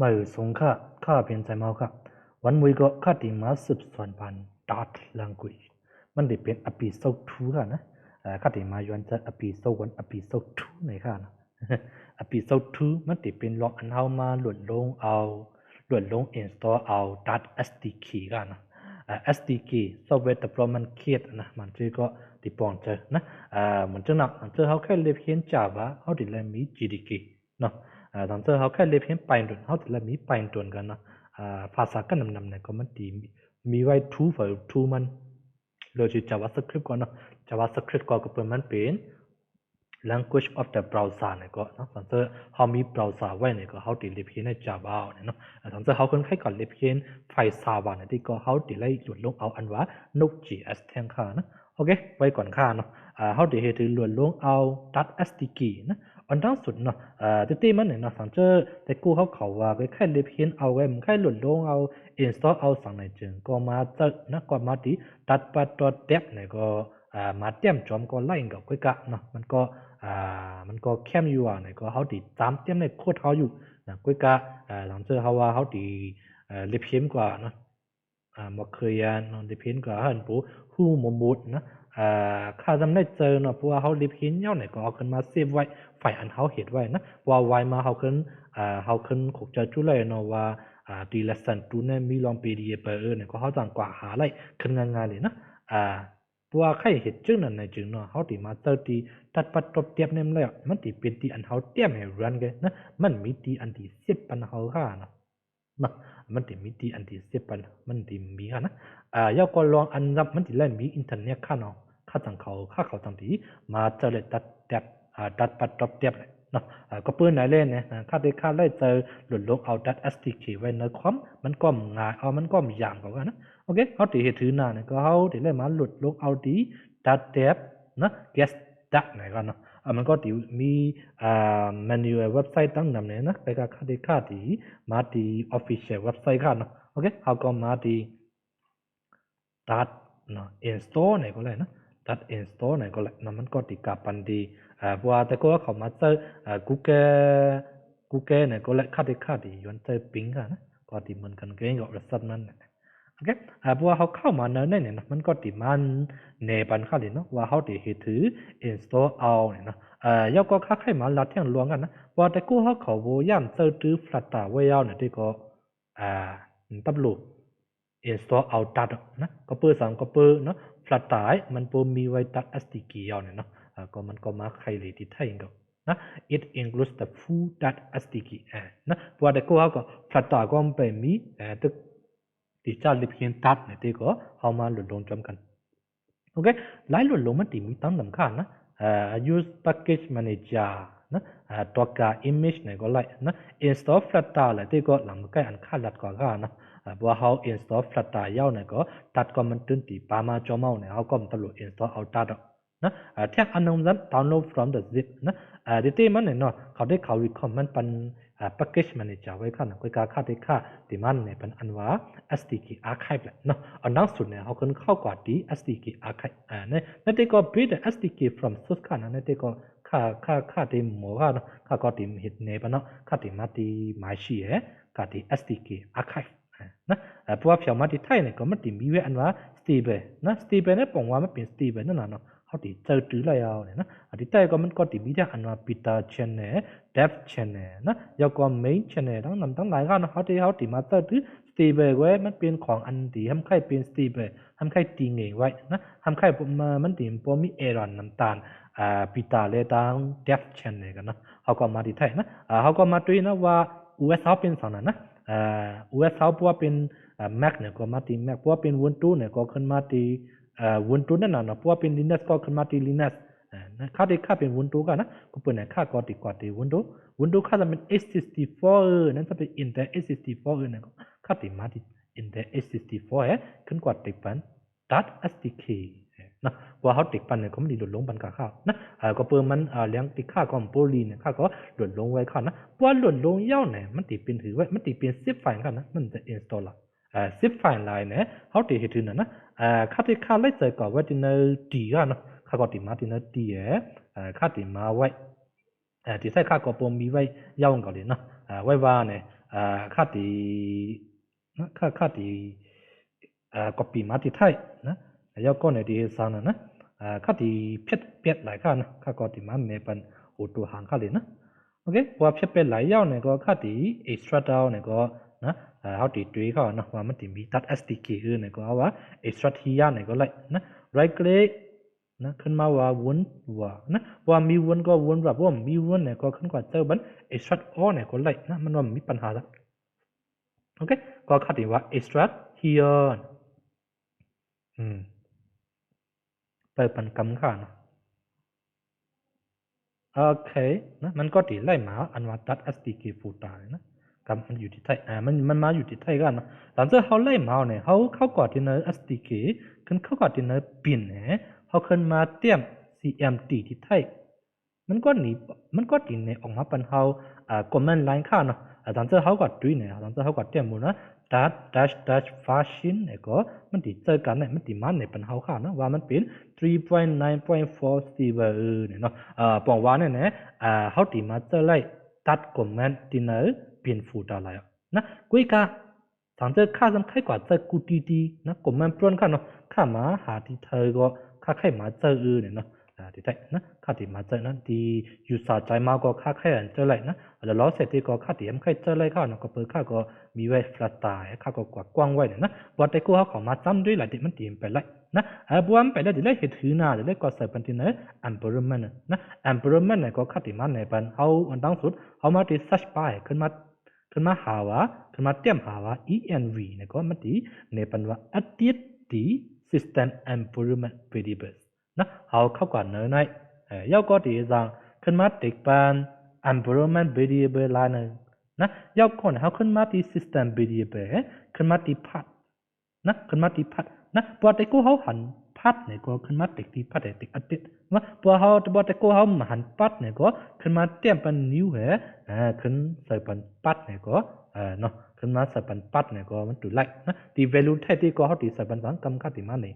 มาอยู่สงค่าค่าเป็นใจเมาค่ะวันมวยก็ค่าติมาสืบส่วนพันดัตลังกุยมันได้เป็นอภิโซทูค่ะนะอ่อค่าติมาย้อนจะอภิโซวันอภิโซทูในค่ะนะอภิโซทูมันได้เป็นลองอันเฮามาหลุดลงเอาหลุดลง install เอา dat SDK ค่ะนะเอ่อ SDK software development kit นะมันชื่อก็ติดปองเจอนะเอ่อเหมือนจะหนักมันจะเฮาแค่เรียนเพียง Java เฮาได้เลยมี GDK เนาะ อ่าตอนเจอเขาแค่เรียนเพียงไปด่วเขาแต่ละมีไปด่วกันนะภาษากันำนำเนี่ยก็มันดีมีไว้ two for two มันเราจะ JavaScript ก่อนเนาะ JavaScript ก็ก็เป็นมันเป็น language of the browser เนี่ยก็เนาะตอนเจอเขามี browser ไว้เนี่ยก็เขาติดเรียนเพียงใน Java เนี่ยเนาะอ่าตอนเจอเขาคนแค่ก่อนเรียนเพียงไฟล์ Java เนี่ยที่ก็เขาติดไล่หลุดลงเอาอันว่า Node.js แทนค่านะโอเคไว้ก่อนค่าเนาะเขาติดเหตุหลุดลงเอา SDK นะ อันดังสุดเนาะเอ่อที่ที่มันเนี่ยเนาะสังเจอแต่กูเขาเขาว่าไปแค่เลียเพียนเอาไว้มันแค่หลุดลงเอา install เอาสั่งในจึงก็มาเจอนะก็มาที่ตัดปัดตัวเด็บเนี่ยก็อ่ามาเตรียมจอมก็ไล่กับก้อยกะเนาะมันก็อ่ามันก็แคมอยู่อะเนี่ยก็เขาดีตามเตรียมในโคตรเขาอยู่นะก้อยกะอ่าหลังเจอเขาว่าเขาดีเอ่อเลียเพียนกว่าเนาะ มาเคยยันเนาะเลียเพียนกว่าหันปูหู้มมุดนะ อ่าข้าจำได้เจอเนาะเพราะว่าเขาลิพินเนาะเนี่ยก็เอาขึ้นมาเซฟไว้ฝ่ายอันเขาเห็นไว้นะว่าไว้มาเขาขึ้นอ่าเขาขึ้นขกเจอจุเลยเนาะว่าอ่าดีละสันตูเนี่ยมีลองปีดีเปอร์เนี่ยก็เขาต่างกว่าหาไรขึ้นงานๆเลยนะอ่าเพราะว่าใครเห็นจึงนั่นในจึงเนาะเขาตีมาเจอตีตัดปัดตบเตียบเนี่ยแล้วมันตีเป็นตีอันเขาเตรียมให้รันกันนะมันมีตีอันที่เสียบปันเขาค่าเนาะ นะมันตีมีตีอันที่เสียบปันมันตีมีค่ะนะอ่า要ก็ลองอันรับมันจะเล่นมีอินเทอร์เน็ตค่าเนาะค่าต่างเขาค่าเขาต่างที่มาเจอเลยตัดแตบอ่าตัดปัดตบเตียบเลยเนาะอ่าก็เปื้อนไหนเล่นเนี่ยอ่าค่าได้ค่าได้เจอหลุดลงเอาดัด SDK ไว้ในคอมมันก็ง่ายเอามันก็มยามกว่านะโอเคเขาตีเหตุถือหน้าเนี่ยก็เขาตีเล่นมาหลุดลงเอาดีดัดแตบนะ guess ดักไหนกันเนาะ อ่ามันก็ตีมีอ่า manual เว็บไซต์ตั้งนำเนี่ยนะไปกับค่าได้ค่าตีมาตี official เว็บไซต์ค่ะเนาะโอเคเขาก็มาตี start เนาะ install ไหนก็เลยนะ start install ไหนก็เลยนะมันก็ติดกับปันดีอ่าเพราะว่าแต่ก็เขามาเจออ่า Google Google ไหนก็เลยค่าได้ค่าดีย้อนเจอปิงค่ะนะก็ติเหมือนกันเก่งกับระดับนั้นนะ โอเคอ่าเพว่าเขาเข้ามาเนินเนี่ยนะมันก็ติมันเนปันค่าเลยเนาะว่าเขาติเหตุถือ install เอาเนี่ยเนาะอ่ายกก็ค่าใครมาลัดเที่ยงลวงกันนะว่าแต่กูเขาเขาโบย่ำเจอตื้อ flutter ไว้ยาวเนี่ยที่ก็อ่าตับลู install เอาตัดนะก็เปิดสังก็เปิดเนาะ flat ตามันปูมีไว้ตัด SDK เอาเนี่ยเนาะอ่าก็มันก็มาใครเลยที่ไทยก็นะ it includes the full that SDK อ่านะพราะว่าแต่ก็เขาก็ flat ตาก็ไม่มีเอ่อตึก ที่จะลิบเขียนตัดเนี่ยที่ก็เอามาหลุดลงจอมกันโอเคหลายหลุดลงมันตีมีตั้งสำคัญนะอ่า use package manager นะอ่า docker image เนี่ยก็ไล่นะ install flat ตายเลยที่ก็หลังมันใกล้อันค่าลัดกว่าก็นะ อ่าเพราะว่าเขา install Flutter ยาวเนี่ยก็ตัดก็มันตื่นตีปามาจอมเอาเนี่ยเขาก็มันตลุ install เอาตัดเอานะอ่าเทียบอันนั้นนั้น download from the zip นะ อ่าเดี๋ยวที่มันเนี่ยเนาะเขาได้เขา recommend เป็นอ่า package manager ไว้ค่ะนะก็การค่าได้ค่าที่มันเนี่ยเป็นอันว่า SDK archive แหละเนาะอันนั้นสุดเนี่ยเขาคนเข้ากว่าดี SDK archive อ่าเนี่ยนั่นที่ก็ build the SDK from source ค่ะนะนั่นที่ก็ค่าค่าค่าที่หมอค่ะเนาะค่าก็ที่เห็นเนี่ยปะเนาะค่าที่มาที่หมายชี้เอ๋ค่าที่ SDK archive นะเพราะว่าเพียวมาที่ไทยเนี่ยก็มันติมีไว้อันว่า stable นะ stable เนี่ยผมว่ามันเป็น stable นั่นน่ะเนาะ เขาติเจอตื้อเลยเอาเนี่ยนะอันที่ไทยก็มันก็ติมีที่อันว่า beta channel depth channel นะแล้วก็ main channel ทั้งนั้นทั้งหลายก็เนาะเขาที่เขาติมาเจอตื้อ stable ไว้มันเป็นของอันที่ทำใครเป็น stable ทำใครตีเงยไว้นะทำใครมามันติมพอมี error น้ำตาลอ่า beta เลยตั้ง depth channel กันนะเขาก็มาที่ไทยนะอ่าเขาก็มาด้วยนะว่า US เขาเป็นสองนั้นนะอ่า US เขาเพราะว่าเป็นอ่า Mac เนี่ยก็มาที่ Mac เพราะว่าเป็น Ubuntu เนี่ยก็ขึ้นมาที่ อ่า Ubuntu นั่นน่ะเนาะเพราะว่าเป็น Linux ก็ขึ้นมาที่ Linux อ่านะค่าที่ค่าเป็น Ubuntu กันนะก็เป็นเนี่ยค่าก็ติดกว่าที่ Ubuntu Ubuntu ค่าจะเป็น x64 เออนั่นจะเป็น Intel x64 เออเนี่ยก็ค่าที่มาที่ Intel x64 เอ๊ะขึ้นกว่าติดปัน Dart SDK นะว่าเขาติดปันเนี่ยก็ไม่ได้หลุดลงปันกับข้าวนะอ่าก็เปิดมันอ่าเลี้ยงติดค่าก็โปรลีเนี่ยค่าก็หลุดลงไว้ค่านะเพราะว่าหลุดลงเย้าเนี่ยมันติดเป็นถือไว้มันติดเป็น zip ไฟล์กันนะมันจะ install ละอ่า zip ไฟล์ไลน์เนี่ยเขาติดเหตุนะนะอ่าค่าที่ค่าไล่เจอก่อนไว้ที่ในดีกันนะค่าก็ติดมาที่ในดีเอ่อ่าค่าติดมาไว้อ่าที่ใส่ค่าก็ปมมีไว้เย้าก่อนเลยเนาะอ่าไว้ว่าเนี่ย อ่าค่าตีนะค่าค่าตีอ่า copy มาที่ไทยนะแล้วก็ในที่สาวนะอ่าค่าตีเพียดเปียดหลายค่านะค่าก็ตีมาเมปันโอตัวหางค่าเลยนะโอเคพอเพียดเปียดหลายยาวเนี่ยก็ค่าตี extra down เนี่ นะอ่าเขาตีด้วเขานะว่ามันตีมีตัด SDK คือเนี่ยก็เอาว่า extra ที่ยาเนี่ยก็ไล่นะ right click นะขึ้นมาว่าวนว่านะว่ามีวนก็วนแบบว่ามีวนเนี่ยก็ขึ้นกว่าเจอบัน extract all เนี่ยก็ไล่นะมันว่ามีปัญหาละโอเคก็คัดดีว่า extract here อืมเปิดปันกำค่านะโอเคนะมันก็ตีไล่มาอันว่าตัด SDK ฟูตายนะ กำมันอยู่ที่ไทยอ่ามันมันมาอยู่ที่ไทยกันนะหลังจากเขาไล่มาเนี่ยเขาเข้ากอดที่เนื้อ SDK ขึ้นเข้ากอดที่เนื้อปินเนี่ยเขาขึ้นมาเตรียม CMT ที่ไทย มันก็หนีมันก็ตีเนี่ยออกมาเป็นเขาอ่า command line ค่าเนาะอ่าหลังจากเขาก็ด้วยเนี่ยหลังจากเขาก็เตรียมหมดนะ dash dash dash fashion เนี่ยก็มันตีเจอกันเนี่ยมันตีมันเนี่ยเป็นเขาค่าเนาะว่ามันเป็น 3.9.4 stable เนี่ยเนาะอ่าปองว่าเนี่ยเนี่ยอ่าเขาตีมาเจอไล่ตัด command ที่เนื้อเป็นฟู ตาไลนะกุยกาสังเจอค่าสำคัญกว่าเจอกูตีตีนะกลมมันปล้นค่าเนาะค่ามาหาที่เธอก็ค่าไข่มาเจอเออเนี่ยเนาะอ่าที่ไทยนะค่าที่มาเจอนั้นที่อยู่สาใจมาก็ค่าไข่เจอไรนะแล้วล้อเสร็จที่ก็ค่าที่มันไข่เจอไรค่าเนาะก็เปิดค่าก็มีไว้ฟลัตตายค่าก็กว่ากว้างไว้เนี่ยนะว่าแต่กูเขาของมาจำด้วยหลายที่มันตีมไปไล่นะเออบัวมันไปแล้วเดี๋ยวไล่เห็ดถือหน้าเดี๋ยวไล่ก็ใส่ปันที่เนอ environment นะ environment เนี่ยก็ค่าที่มันในปันเขาอันตั้งสุดเขามาที่ search bar ขึ้นมาขึ้นมาหาว่าขึ้นมาเตรียมหาว่า env เนี่ยก็มันดีในปันว่า update the system improvement variables นะเขาเข้าก่อนเนอในเอ่อยาก็ดีจังขึ้นมา kena hawa kena tiam hawa env ne ko mati ne panwa atit ti system improvement variables na how khap ka na nai yau ko ti sang kena tik pan environment variable la na na yau ko na how kena ti system variable kena ti part na kena ti part na pa te ko how han path เนี่ยก็ขึ้นมาติดที่ path เนี่ยติด update ว่าพอเขาพอแต่กูเขาหัน path เนี่ยก็ขึ้นมาเตรียมเป็น new เหรออ่าขึ้นใส่เป็น path เนี่ยก็เอ่อเนาะขึ้นมาใส่เป็น path เนี่ยก็มันตุไลนะที่ value แท้ที่ก็เขาติใส่เป็นสังกำค่าที่มาเนี่ย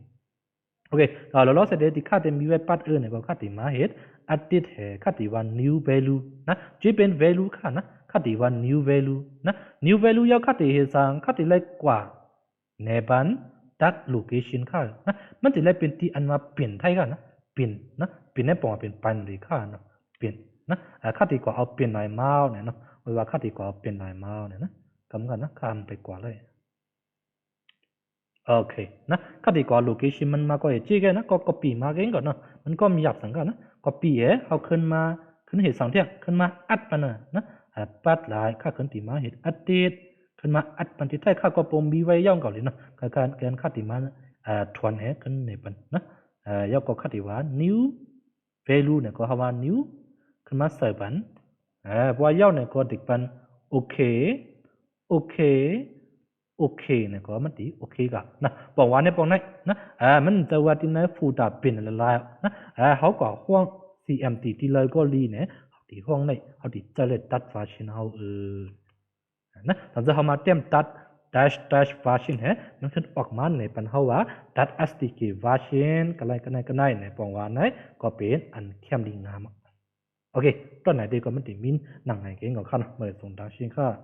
โอเคเอาเราเสร็จแล้วที่ค่าที่มีไว้ปัดเออเนี่ยก็ค่าที่มาเหตุ update เหค่าที่ว่า new value นะจะเป็น value ค่านะค่าที่ว่า new value นะ new value ยาวค่าที่เหตุสังค่าที่เล็กกว่าในบัน that location ค่านะมันจะเล็กเป็นที่อันว่าเปลี่ยนไทยค่านะเปลี่ยนนะเปลี่ยนในปองเป็น binary ค่านะเปลี่ยนนะอ่าค่าที่ก็เอาเปลี่ยนลายมาเนี่ยเนาะไม่ว่าค่าที่ก็เอาเปลี่ยนลายมาเนี่ยนะกำกันนะค่ามันไปกว่าเลยโอเคนะก็ดีกว่า location มันมาก็เอจีกันนะก็ copy มาเองก่อนเนาะมันก็มีหยับสังกันนะ copy เอเอาขึ้นมาขึ้นเหตุสังเที่ยขึ้นมาอัดมันนะนะอัดหลายค่าขึ้นตีมาเหตุอัดติด ขึ้นมาอัดมันที่ใต้ค่าก็ปมบีไว้ย่องก่อนเลยเนาะการการการค่าตีมาอ่าทวนเอขึ้นในปันนะอ่าย่อก็ค่าตีว่า new value เนี่ยก็คำว่า new ขึ้นมาใส่ปันอ่าพอย่อเนี่ยก็ติดปันโอเคโอเคโอเคเนี่ยก็มันดีโอเคกะนะบอกว่าเนี่ยบอกไหนนะอ่ามันจะว่าที่ไหนฟูดาเป็นอะไรแล้วนะอ่าเขาก็ห่วง CMT ที่เลยก็รีเนี่ยเขาที่ห่วงไหนเขาที่จะเลยตัดฟาชินเขาเออ है ना तो जब हमारे time tat dash dash version है ना फिर पकमान ने पन हुआ tat st के version कलाई कनाई कनाई ने पंगवा ने को पेन अन खेम लिंग नाम ओके तो này đây có mình tìm min nặng này cái ngọc khăn mời dùng đá xuyên khác